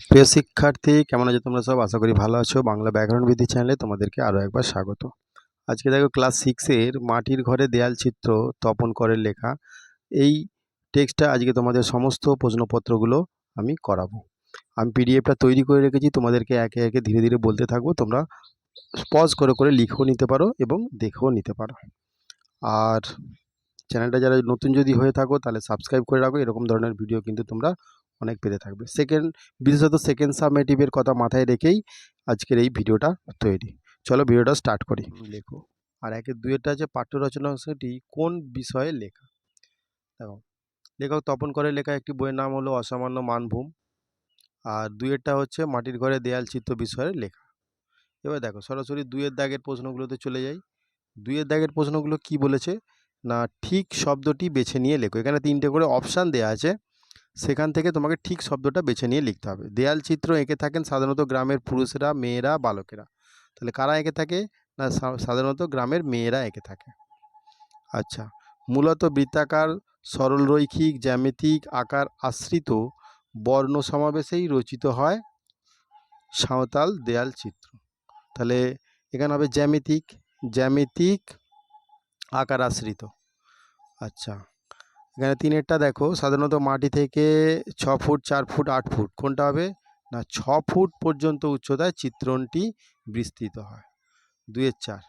প্রিয় শিক্ষার্থী, কেমন আছো তোমরা সব? আশা করি ভালো আছো। বাংলা ব্যাকরণ বিধি চ্যানেলে তোমাদেরকে আরও একবার স্বাগত। আজকে দেখো ক্লাস সিক্সের মাটির ঘরে দেয়াল চিত্র তপন করের লেখা। এই টেক্সটটা আজকে তোমাদের সমস্ত প্রশ্নপত্রগুলো আমি করাবো। আমি পিডিএফটা তৈরি করে রেখেছি, তোমাদেরকে একে একে ধীরে ধীরে বলতে থাকব। তোমরা পজ করে করে লিখেও নিতে পারো এবং দেখেও নিতে পারো। আর চ্যানেলটা যারা নতুন যদি হয়ে থাকো, তাহলে সাবস্ক্রাইব করে রাখো। এরকম ধরনের ভিডিও কিন্তু তোমরা অনেক পেতে থাকবে। সেকেন্ড বিশেষত সেকেন্ড সাবমেটিভের কথা মাথায় রেখেই আজকের এই ভিডিওটা তৈরি। চলো ভিডিওটা স্টার্ট করি। লেখো। আর একের দুয়েরটা আছে পাঠ্য রচনা অংশটি কোন বিষয়ে লেখা? দেখো লেখক তপন করে লেখা একটি বইয়ের নাম হলো অসামান্য মানভূম। আর দুয়েরটা হচ্ছে মাটির ঘরে দেয়াল চিত্র বিষয়ে লেখা। এবার দেখো সরাসরি দুয়ের দাগের প্রশ্নগুলোতে চলে যাই। দুয়ের দাগের প্রশ্নগুলো কি বলেছে? না ঠিক শব্দটি বেছে নিয়ে লেখো। এখানে তিনটে করে অপশান দেওয়া আছে। সেখান থেকে তোমাকে ঠিক শব্দটা বেছে নিয়ে লিখতে হবে। দেয়াল চিত্র এঁকে থাকেন সাধারণত গ্রামের পুরুষেরা, মেয়েরা, বালকেরা। তাহলে কারা এঁকে থাকে? না সাধারণত গ্রামের মেয়েরা এঁকে থাকে। আচ্ছা মূলত বৃত্তাকার, সরলরৈখিক, জ্যামিতিক আকার আশ্রিত বর্ণ সমাবেশেই রচিত হয় সাঁওতাল দেয়াল চিত্র। তাহলে এখানে হবে জ্যামিতিক জ্যামিতিক আকার আশ্রিত। আচ্ছা এখানে তিনেরটা দেখো, সাধারণত মাটি থেকে ছ ফুট, চার ফুট, আট ফুট, কোনটা হবে? না, ছ ফুট পর্যন্ত উচ্চতায় চিত্রণটি বিস্তৃত হয়। দুয়ের চার।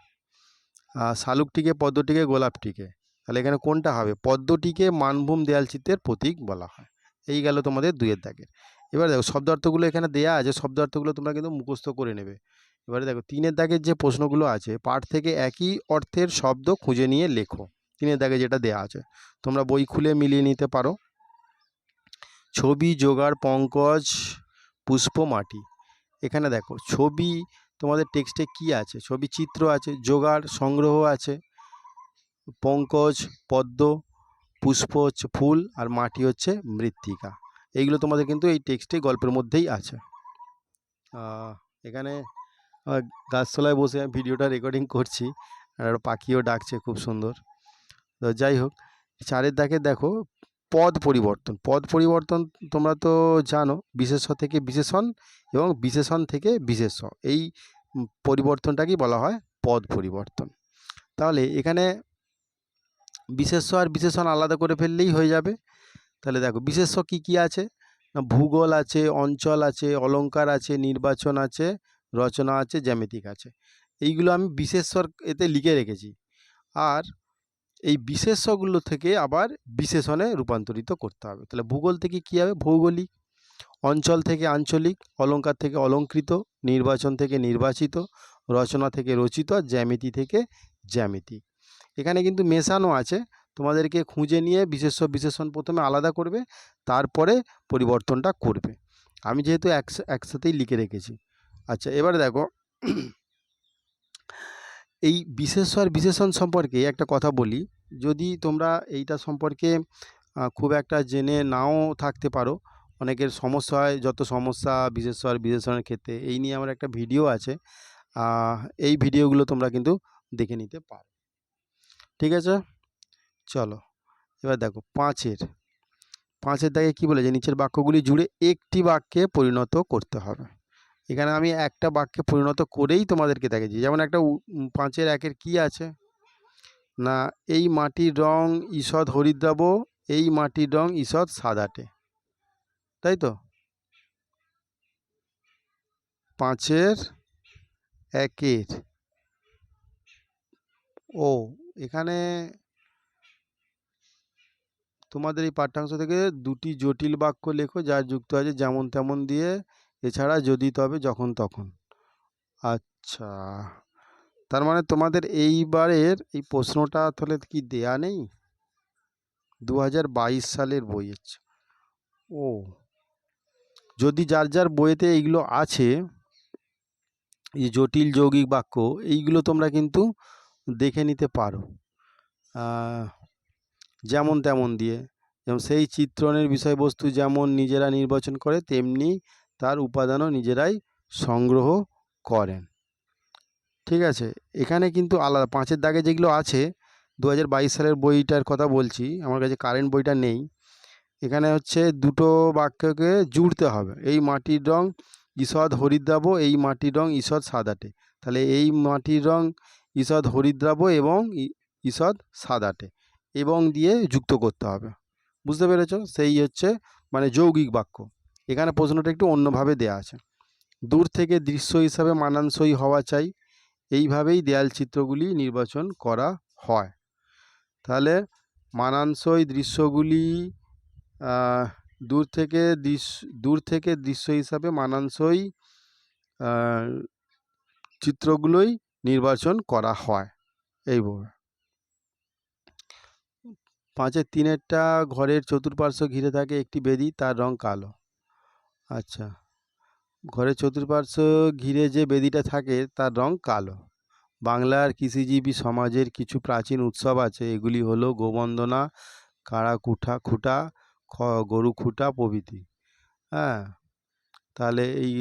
শালুকটিকে, পদ্মটিকে, গোলাপটিকে। তাহলে এখানে কোনটা হবে? পদ্মটিকে মানভূম দেয়াল চিত্রের প্রতীক বলা হয়। এই গেল তোমাদের দুয়ের দাগের। এবার দেখো, শব্দার্থগুলো এখানে দেয়া আছে, শব্দার্থগুলো তোমরা কিন্তু মুখস্থ করে নেবে। এবারে দেখো, তিনের দাগের যে প্রশ্নগুলো আছে, পাঠ থেকে একই অর্থের শব্দ খুঁজে নিয়ে লেখো। তিনের দাগে যেটা দেয়া আছে। তোমরা বই খুলে মিলিয়ে নিতে পারো। ছবি, জোগাড়, পঙ্কজ, পুষ্প, মাটি। এখানে দেখো, ছবি তোমাদের টেক্সটে কি আছে? ছবি চিত্র আছে, জোগাড়, সংগ্রহ আছে, পঙ্কজ, পদ্ম, পুষ্প হচ্ছে ফুল আর মাটি হচ্ছে মৃত্তিকা। এইগুলো তোমাদের কিন্তু এই টেক্সটে গল্পের মধ্যেই আছে। এখানে গাছতলায় বসে ভিডিওটা রেকর্ডিং করছি। আর পাখিও ডাকছে, খুব সুন্দর। যাই হোক চারের দাগে দেখো পদ পরিবর্তন পদ পরিবর্তন তোমরা তো জানো বিশেষ থেকে বিশেষণ এবং বিশেষণ থেকে বিশেষ এই পরিবর্তনটাকেই বলা হয় পদ পরিবর্তন। তাহলে এখানে বিশেষ্য আর বিশেষণ আলাদা করে ফেললেই হয়ে যাবে। তাহলে দেখো বিশেষ্য কি কি আছে? ভূগোল আছে, অঞ্চল আছে অলংকার আছে, নির্বাচন আছে, রচনা আছে, জ্যামিতিক আছে। এইগুলো আমি বিশেষ্যর এতে লিখে রেখেছি। আর এই বিশেষ্যগুলো থেকে আবার বিশেষণে রূপান্তরিত করতে হবে। তাহলে ভূগোল থেকে কী হবে? ভৌগোলিক। অঞ্চল থেকে আঞ্চলিক, অলঙ্কার থেকে অলঙ্কৃত, নির্বাচন থেকে নির্বাচিত, রচনা থেকে রচিত, জ্যামিতি থেকে জ্যামিতি। এখানে কিন্তু মেশানো আছে। তোমাদেরকে খুঁজে নিয়ে বিশেষ্য বিশেষণ প্রথমে আলাদা করবে, তারপরে পরিবর্তনটা করবে। আমি যেহেতু একসা- একসাথেই লিখে রেখেছি। আচ্ছা এবার দেখো এই বিশেষ্য আর বিশেষণ সম্পর্কে একটা কথা বলি। যদি তোমরা এইটা সম্পর্কে খুব একটা জেনে নাও থাকতে পারো, অনেকের সমস্যা হয়, যত সমস্যা বিশেষ্য আর বিশেষণের ক্ষেত্রে, এই নিয়ে আমার একটা ভিডিও আছে এই ভিডিওগুলো তোমরা কিন্তু দেখে নিতে পারো। ঠিক আছে? চলো, এবার দেখো, পাঁচের। পাঁচের দাগে কী বলেছে? নিচের বাক্যগুলি জুড়ে একটি বাক্যে পরিণত করতে হবে। এখানে আমি একটা বাক্যে পরিণত করেই তোমাদেরকে দেখেছি যেমন একটা পাঁচের একের কি আছে? না, এই মাটির রং ঈষৎ হরিদ্রাব এই মাটির রং ঈষৎ সাদাটে। তাই তো? পাঁচের একের ও, এখানে তোমাদের এই পাঠ্যাংশ থেকে দুটি জটিল বাক্য লেখো, যা যুক্ত আছে যেমন তেমন দিয়ে। এছাড়া যদি তবে যখন তখন। আচ্ছা তার মানে তোমাদের এইবারের এই প্রশ্নটা তাহলে কি দেয়া নেই? দু হাজার বাইশ সালের বই আচ্ছা। ও, যদি যার যার বইয়েতে এইগুলো আছে, এই জটিল যৌগিক বাক্য, এইগুলো তোমরা কিন্তু দেখে নিতে পারো। যেমন তেমন দিয়ে, যেমন সেই চিত্রণের বিষয়বস্তু যেমন নিজেরা নির্বাচন করে, তেমনি তার উপাদানও নিজেরাই সংগ্রহ করেন। ঠিক আছে? এখানে কিন্তু আলাদা, পাঁচের দাগে যেগুলো আছে দু হাজার বাইশ সালের বইটার কথা বলছি, আমার কাছে কারেন্ট বইটা নেই। এখানে হচ্ছে দুটো বাক্যকে জুড়তে হবে। এই মাটির রং ঈষৎ হরিদ্রাব এই মাটির রং ঈষৎ সাদাটে। তাহলে এই মাটির রং ঈষৎ হরিদ্রাব এবং ঈষৎ সাদাটে। এবং দিয়ে যুক্ত করতে হবে। বুঝতে পেরেছ? সেই হচ্ছে মানে যৌগিক বাক্য। এখানে প্রশ্নটা একটু অন্যভাবে দেয়া আছে। দূর থেকে দৃশ্য হিসাবে মানানসই হওয়া চাই, এইভাবেই দেয়াল চিত্রগুলি নির্বাচন করা হয়। তাহলে মানানসই দৃশ্যগুলি দূর থেকে দৃশ্য দূর থেকে দৃশ্য হিসাবে মানানসই চিত্রগুলোই নির্বাচন করা হয়। এইভাবে পাঁচের তিনেরটা ঘরের চতুর্পার্শ্ব ঘিরে থাকে একটি বেদি, তার রং কালো। আচ্ছা। ঘরের চতুর্পার্শ্ব ঘিরে যে বেদিটা থাকে, তার রং কালো। বাংলার কৃষিজীবী সমাজের কিছু প্রাচীন উৎসব আছে। এগুলি হলো গোবন্দনা কাড়া কুঠা খুঁটা, খ, গরু খুঁটা প্রভৃতি। হ্যাঁ? তাহলে এই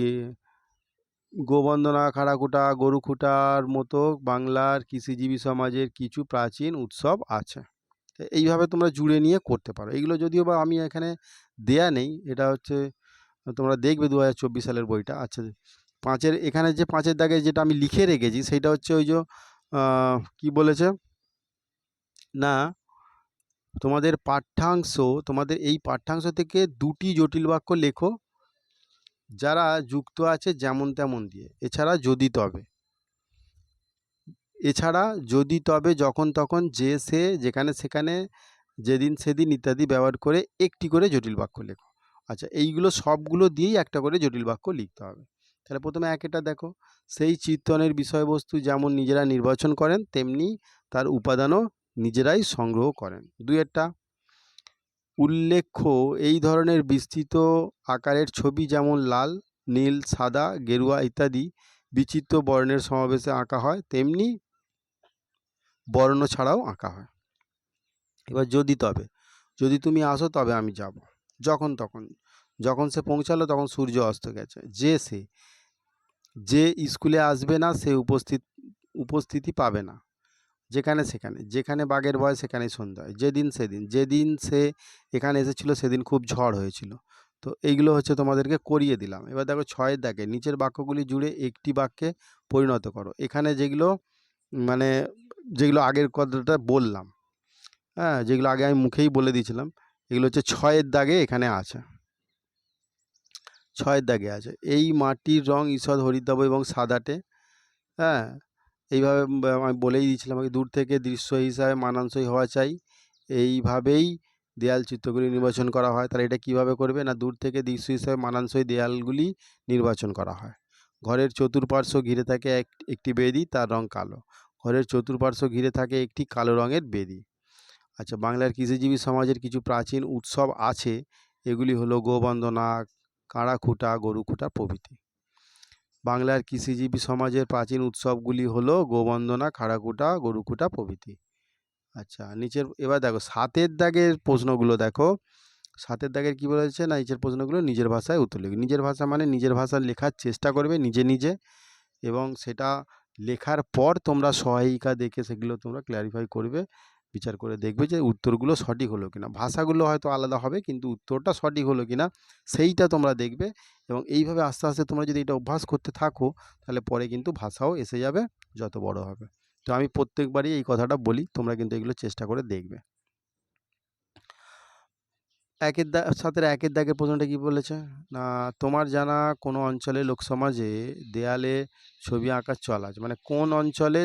গোবন্দনা খাড়াকুটা গরু খুঁটার মতো বাংলার কৃষিজীবী সমাজের কিছু প্রাচীন উৎসব আছে। এইভাবে তোমরা জুড়ে নিয়ে করতে পারো। এইগুলো যদিও বা আমি এখানে দেয়া নেই, এটা হচ্ছে তোমরা দেখবে দু হাজার চব্বিশ সালের বইটা। আচ্ছা পাঁচের, এখানে যে পাঁচের দাগে যেটা আমি লিখে রেখেছি, সেটা হচ্ছে ওই যে কি বলেছে? না, তোমাদের পাঠ্যাংশ, তোমাদের এই পাঠ্যাংশ থেকে দুটি জটিল বাক্য লেখো, যারা যুক্ত আছে যেমন তেমন দিয়ে। এছাড়া যদি তবে। এছাড়া যদি তবে যখন তখন যে সে, যেখানে সেখানে, যেদিন সেদিন ইত্যাদি ব্যবহার করে একটি করে জটিল বাক্য লেখো। আচ্ছা এইগুলো সবগুলো দিয়েই একটা করে জটিল বাক্য লিখতে হবে। তাহলে প্রথমে একেটা দেখো, সেই চিত্রণের বিষয়বস্তু যেমন নিজেরা নির্বাচন করেন, তেমনি তার উপাদানও নিজেরাই সংগ্রহ করেন। দুই একটা, উল্লেখ্য এই ধরনের বিস্তৃত আকারের ছবি যেমন লাল, নীল, সাদা, গেরুয়া ইত্যাদি বিচিত্র বর্ণের সমাবেশে আঁকা হয়, তেমনি বর্ণ ছাড়াও আঁকা হয়। এবার যদি তবে, যদি তুমি আসো তবে আমি যাব, যখন তখন। যখন সে পৌঁছালো তখন সূর্য অস্ত গেছে। যে সে, যে স্কুলে আসবে না সে উপস্থিত, উপস্থিতি পাবে না। যেখানে সেখানে, যেখানে বাঘের ভয় সেখানে সন্ধ্যা হয়। যেদিন সেদিন, যেদিন সে এখানে এসেছিল সেদিন খুব ঝড় হয়েছিল। তো এইগুলো হচ্ছে তোমাদেরকে করিয়ে দিলাম। এবার দেখো ছয়ের দাগে, নিচের বাক্যগুলি জুড়ে একটি বাক্যে পরিণত করো। এখানে যেগুলো মানে যেগুলো আগের কথাটা বললাম হ্যাঁ যেগুলো আগে আমি মুখেই বলে দিয়েছিলাম, এগুলো হচ্ছে ছয়ের দাগে এখানে আছে। ছয়ের দাগে আছে। এই মাটির রং ঈষৎ হরিদ্রাব এবং সাদাটে। হ্যাঁ? এইভাবে আমি বলেই দিয়েছিলাম আগে, দূর থেকে দৃশ্য হিসাবে মানানসই হওয়া চাই। এইভাবেই দেয়াল চিত্রগুলি নির্বাচন করা হয়। তাহলে এটা কীভাবে করবে? না, দূর থেকে দৃশ্য হিসাবে মানানসই দেয়ালগুলি নির্বাচন করা হয়। ঘরের চতুর্পার্শ্ব ঘিরে থাকে এক, একটি বেদি, তার রং কালো। ঘরের চতুর্পার্শ্ব ঘিরে থাকে একটি কালো রঙের বেদি। আচ্ছা বাংলার কৃষিজীবী সমাজের কিছু প্রাচীন উৎসব আছে। এগুলি হলো গোবন্দনা কাড়া খুঁটা, গরু খুঁটা প্রভৃতি। বাংলার কৃষিজীবী সমাজের প্রাচীন উৎসবগুলি হলো গোবন্দনা খাড়াকুটা গরুকুটা প্রভৃতি। আচ্ছা নিচের, এবার দেখো, সাতের দাগের প্রশ্নগুলো দেখো। সাতের দাগের কি বলেছে না, নিচের প্রশ্নগুলো নিজের ভাষায় উত্তর লিখবে নিজের ভাষা মানে নিজের ভাষা লেখার চেষ্টা করবে নিজে নিজে এবং সেটা লেখার পর তোমরা সহায়িকা দেখে সেগুলো তোমরা ক্ল্যারিফাই করবে। বিচার করে দেখবে যে উত্তরগুলো সঠিক হলো কিনা। ভাষাগুলো হয়তো আলাদা হবে, কিন্তু উত্তরটা সঠিক হলো কিনা সেইটা তোমরা দেখবে এবং এইভাবে আস্তে আস্তে তোমরা যদি এটা অভ্যাস করতে থাকো, তাহলে পরে কিন্তু ভাষাও এসে যাবে, যত বড় হবে। তো আমি প্রত্যেকবারই এই কথাটা বলি, তোমরা কিন্তু এগুলো চেষ্টা করে দেখবে। একের দা, সাথে একের দাগের প্রশ্নটা কি বলেছে? না, তোমার জানা কোনো অঞ্চলে লোকসমাজে দেয়ালে ছবি আঁকার চল আছে? মানে কোন অঞ্চলে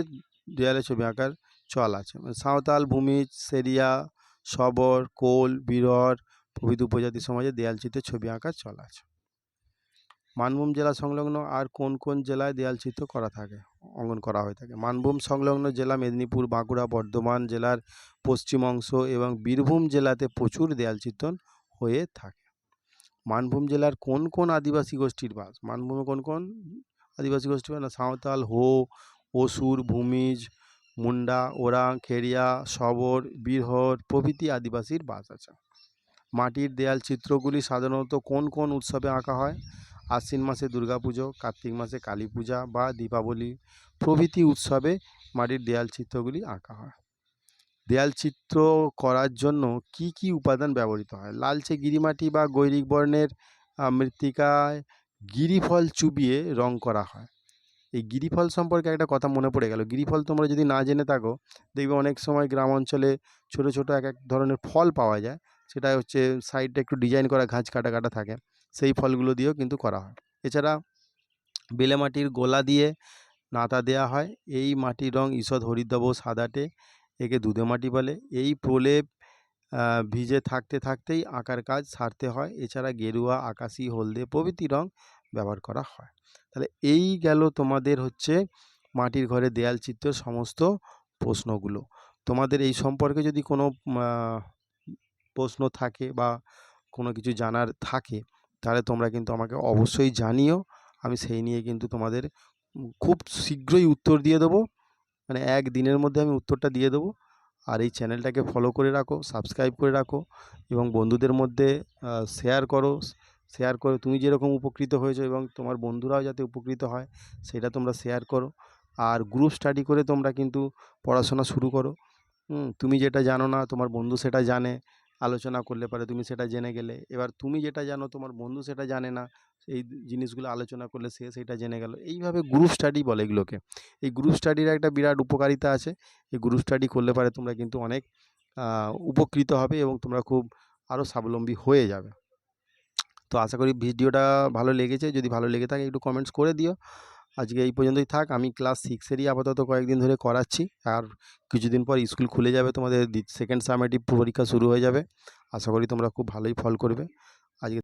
দেয়ালে ছবি আঁকার চল আছে। মানে সাঁওতাল ভূমিজ সেরিয়া শবর কোল, বিরর, প্রভৃতি উপজাতি সমাজে দেয়াল চিত্রে ছবি আঁকার চল আছে। মানভূম জেলা সংলগ্ন আর কোন কোন জেলায় দেয়াল চিত্র করা থাকে, অঙ্কন করা হয়ে থাকে? মানভূম সংলগ্ন জেলা মেদিনীপুর, বাঁকুড়া, বর্ধমান জেলার পশ্চিম অংশ এবং বীরভূম জেলাতে প্রচুর দেয়াল চিত্রণ হয়ে থাকে। মানভূম জেলার কোন কোন আদিবাসী গোষ্ঠীর বাস? মানভূমে কোন কোন আদিবাসী গোষ্ঠী না, সাঁওতাল, হো, অসুর, ভূমিজ মুন্ডা, ওরাং, খেরিয়া শবর বীরহর প্রভৃতি আদিবাসীর বাস আছে। মাটির দেয়াল চিত্রগুলি সাধারণত কোন কোন উৎসবে আঁকা হয়? আশ্বিন মাসে দুর্গাপুজো, কার্তিক মাসে কালী পূজা বা দীপাবলি প্রভৃতি উৎসবে মাটির দেয়াল চিত্রগুলি আঁকা হয়। দেয়াল চিত্র করার জন্য কি কি উপাদান ব্যবহৃত হয়? লালচে গিরিমাটি বা গৈরিক বর্ণের মৃত্তিকায় গিরিফল চুবিয়ে রং করা হয়। এই গিরিফল সম্পর্কে একটা কথা মনে পড়ে গেল। গিরিফল তোমরা যদি না জেনে থাকো, দেখবে অনেক সময় গ্রাম অঞ্চলে ছোট ছোট এক এক ধরনের ফল পাওয়া যায়। সেটা হচ্ছে সাইডটা একটু ডিজাইন করা ঘাস কাটা কাটা থাকে, সেই ফলগুলো দিয়েও কিন্তু করা হয়। এছাড়া বেলে মাটির গোলা দিয়ে নাতা দেওয়া হয়। এই মাটির রং ঈষৎ হরিদ্রব সাদাটে, একে দুধে মাটি বলে। এই প্রলেপ ভিজে থাকতে থাকতেই আঁকার কাজ সারতে হয়। এছাড়া গেরুয়া, আকাশি, হলদে প্রভৃতি রং ব্যবহার করা হয়। তাহলে এই গেল তোমাদের হচ্ছে মাটির ঘরে দেয়াল চিত্রের সমস্ত প্রশ্নগুলো। তোমাদের এই সম্পর্কে যদি কোনো প্রশ্ন থাকে বা কোনো কিছু জানার থাকে, তাহলে তোমরা কিন্তু আমাকে অবশ্যই জানিও। আমি সেই নিয়ে কিন্তু তোমাদের খুব শীঘ্রই উত্তর দিয়ে দেবো। মানে এক দিনের মধ্যে আমি উত্তরটা দিয়ে দেবো। আর এই চ্যানেলটাকে ফলো করে রাখো সাবস্ক্রাইব করে রাখো এবং বন্ধুদের মধ্যে শেয়ার করো। শেয়ার করো। তুমি যেরকম উপকৃত হয়েছো এবং তোমার বন্ধুরাও যাতে উপকৃত হয়, সেটা তোমরা শেয়ার করো। আর গ্রুপ স্টাডি করে তোমরা কিন্তু পড়াশোনা শুরু করো। তুমি যেটা জানো না, তোমার বন্ধু সেটা জানে। আলোচনা করলে পারে তুমি সেটা জেনে গেলে। এবার তুমি যেটা জানো, তোমার বন্ধু সেটা জানে না, এই জিনিসগুলো আলোচনা করলে সে সেটা জেনে গেল। এইভাবে গ্রুপ স্টাডি বলে এগুলোকে। এই গ্রুপ স্টাডির একটা বিরাট উপকারিতা আছে। এই গ্রুপ স্টাডি করলে পারে তোমরা কিন্তু অনেক উপকৃত হবে এবং তোমরা খুব আরও স্বাবলম্বী হয়ে যাবে। তো আশা করি ভিডিওটা ভালো লেগেছে। যদি ভালো লেগে থাকে একটু কমেন্টস করে দিও। আজকে এই পর্যন্তই থাক। আমি ক্লাস সিক্সেরই আপাতত কয়েকদিন ধরে করাচ্ছি। আর কিছুদিন পর স্কুল খুলে যাবে তোমাদের। সেকেন্ড সামেটিভ পরীক্ষা শুরু হয়ে যাবে। আশা করি তোমরা খুব ভালোই ফল করবে। আজকে